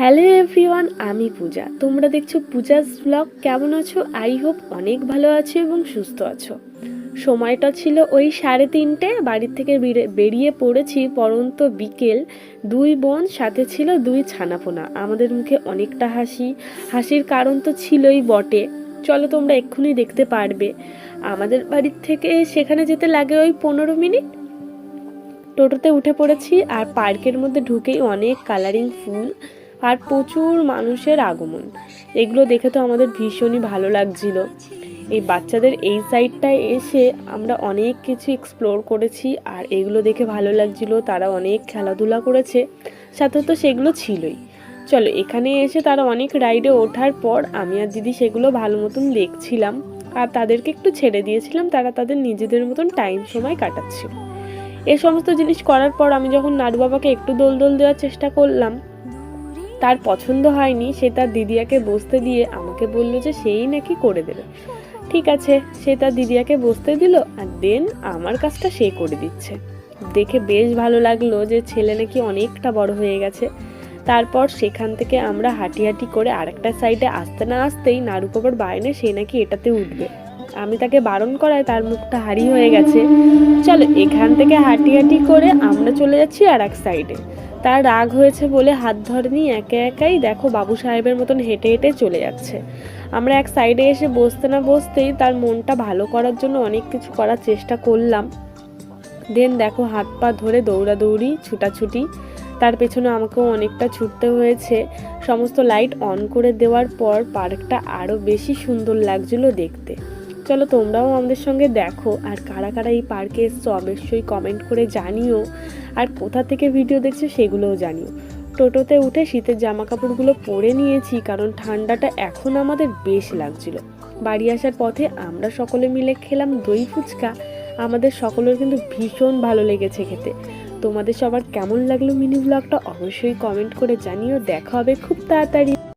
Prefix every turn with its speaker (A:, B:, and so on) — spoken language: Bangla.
A: হ্যালো এভরিওয়ান, আমি পূজা। তোমরা দেখছ পূজাস ব্লগ কেমন আছো? আই হোপ অনেক ভালো আছো এবং সুস্থ আছো। সময়টা ছিল ওই সাড়ে তিনটে। বাড়ির থেকে বেরিয়ে পড়েছি পরন্ত বিকেল। দুই বোন, সাথে ছিল দুই ছানাপোনা। আমাদের মুখে অনেকটা হাসি। হাসির কারণ তো ছিলই বটে। চলো তোমরা এক্ষুনি দেখতে পারবে। আমাদের বাড়ির থেকে সেখানে যেতে লাগে ওই পনেরো মিনিট। টোটোতে উঠে পড়েছি আর পার্কের মধ্যে ঢুকেই অনেক কালারিং ফুল। আর প্রচুর মানুষের আগমন। এগুলো দেখে তো আমাদের ভীষণই ভালো লাগছিল। এই বাচ্চাদের এই সাইডটায় এসে আমরা অনেক কিছু এক্সপ্লোর করেছি আর এগুলো দেখে ভালো লাগছিল, তারা অনেক খেলাধুলা করেছে, সাথে তো সেগুলো ছিলই। চলো, এখানে এসে তারা অনেক রাইডে ওঠার পর আমি আর দিদি সেগুলো ভালো মতন দেখছিলাম আর তাদেরকে একটু ছেড়ে দিয়েছিলাম, তারা তাদের নিজেদের মতন টাইম সময় কাটাচ্ছিল এ সমস্ত জিনিস করার পর আমি যখন নাড়ু বাবাকে একটু দোল দোল দেওয়ার চেষ্টা করলাম তার পছন্দ হয়নি, সে তার দিদিয়াকে বসতে দিয়ে আমাকে বলল যে সেই নাকি করে দেবে। ঠিক আছে, সে তার দিদিয়াকে বসতে দিল আর দেন আমার কাজটা সে করে দিচ্ছে। দেখে বেশ ভালো লাগল যে ছেলে নাকি অনেকটা বড় হয়ে গেছে। তারপর সেখান থেকে আমরা হাঁটি হাঁটি করে আরেকটা সাইডে আসতে না আসতেই নাড়ুকোবার বাইনে সে নাকি এটাতে উঠবে। আমি তাকে বারণ করায় তার মুখটা হারি হয়ে গেছে। চলো এখান থেকে হাঁটি হাঁটি করে আমরা চলে যাচ্ছি আর এক সাইডে তার রাগ হয়েছে বলে হাত ধরেনি একে একাই দেখো বাবু সাহেবের মতন হেঁটে হেঁটে চলে যাচ্ছে। আমরা এক সাইডে এসে বসতে না বসতেই তার মনটা ভালো করার জন্য অনেক কিছু করার চেষ্টা করলাম। দেন দেখো হাত পা ধরে দৌড়াদৌড়ি, ছুটাছুটি। তার পেছনে আমাকেও অনেকটা ছুটতে হয়েছে। সমস্ত লাইট অন করে দেওয়ার পর পার্কটা আরও বেশি সুন্দর লাগছিল দেখতে। চলো তোমরাও আমাদের সঙ্গে দেখো আর কারা কারা এই পার্কে এসছো, অবশ্যই কমেন্ট করে জানিও। আর কোথা থেকে ভিডিও দেখছ সেগুলোও জানিও। টোটোতে উঠে শীতের জামা কাপড়গুলো পরে নিয়েছি কারণ ঠান্ডাটা এখন আমাদের বেশ লাগছিল। বাড়ি আসার পথে আমরা সকলে মিলে খেলাম দই ফুচকা। আমাদের সকলের কিন্তু ভীষণ ভালো লেগেছে খেতে। তোমাদের সবার কেমন লাগল মিনি ব্লগটা অবশ্যই কমেন্ট করে জানিও। দেখা হবে খুব তাড়াতাড়ি।